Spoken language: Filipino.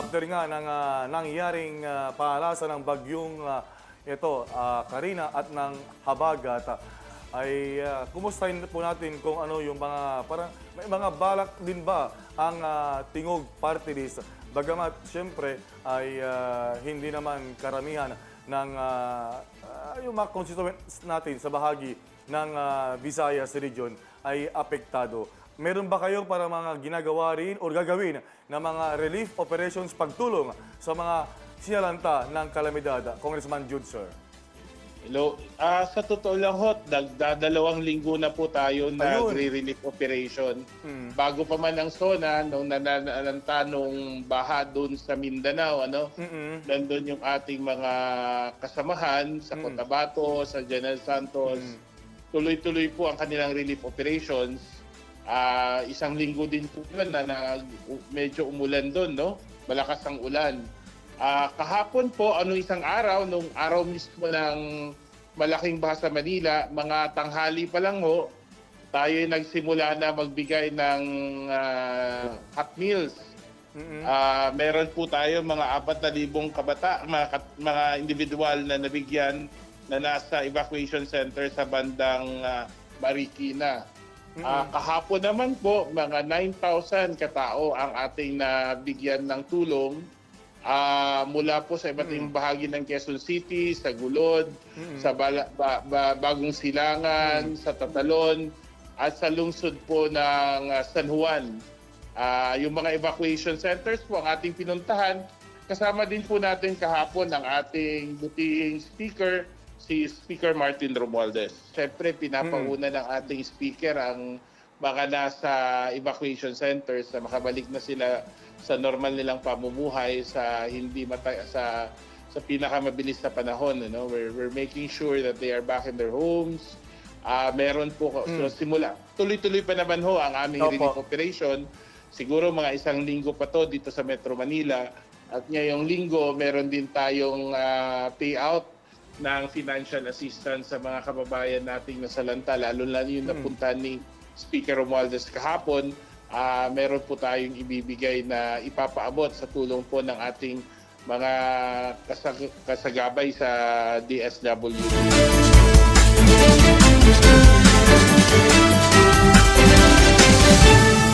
after nga ng ah, nangyaring ah, paalasan ng bagyong ah, ito, ah, Karina at ng Habagat, ay ah, kumustahin po natin kung ano yung mga parang may mga balak din ba ang ah, tingog party list bagamat siyempre ay ah, hindi naman karamihan ng ah, ah, yung mga constituents natin sa bahagi ng ah, Visayas region ay apektado. Meron ba kayo para mga ginagawa rin o gagawin na mga relief operations pagtulong sa mga sinalanta ng kalamidad? Congressman Jude, sir. Hello. Ah, sa totoo lang ho, nagdadalawang linggo na po tayo na Ayun. relief operation. Hmm. Bago pa man ang SONA, nung nananalanta nung baha doon sa Mindanao, ano, Mm-mm. nandun yung ating mga kasamahan sa Cotabato, sa General Santos. Tuloy-tuloy po ang kanilang relief operations. Ah, isang linggo din po yun na, na medyo umulan doon, no? Malakas ang ulan. Ah, kahapon po, ano isang araw, nung araw mismo ng malaking baha sa Manila, mga tanghali pa lang ho, tayo ay nagsimula na magbigay ng ah, hot meals Mm-mm. Ah, meron po tayo mga 4,000 kabata, mga, mga individual na nabigyan na nasa evacuation center sa bandang ah, Marikina. Ah, kahapon naman po, mga 9,000 katao ang ating nabigyan ng tulong ah, mula po sa iba't ibang bahagi ng Quezon City, sa Gulod, sa Bala- Ba- Ba- Bagong Silangan, sa Tatalon, at sa lungsod po ng ah, San Juan. Ah, yung mga evacuation centers po ang ating pinuntahan. Kasama din po natin kahapon ang ating butihing speaker, si Speaker Martin Romualdez. Siyempre, pinapauna ng ating speaker ang mga nasa evacuation centers na makabalik na sila sa normal nilang pamumuhay sa hindi mata sa sa pinakamabilis na panahon ano we're, we're making sure that they are back in their homes. Ah, meron po so, simula tuloy-tuloy pa naman ho ang aming Opo. relief operation. Siguro mga isang linggo pa to dito sa Metro Manila. At ngayong linggo meron din tayong ah, payout ng financial assistance sa mga kababayan nating nasalanta lalo na yung napunta ni Speaker Romualdez kahapon ah meron po tayong ibibigay na ipapaabot sa tulong po ng ating mga kasag- kasagabay sa DSWD.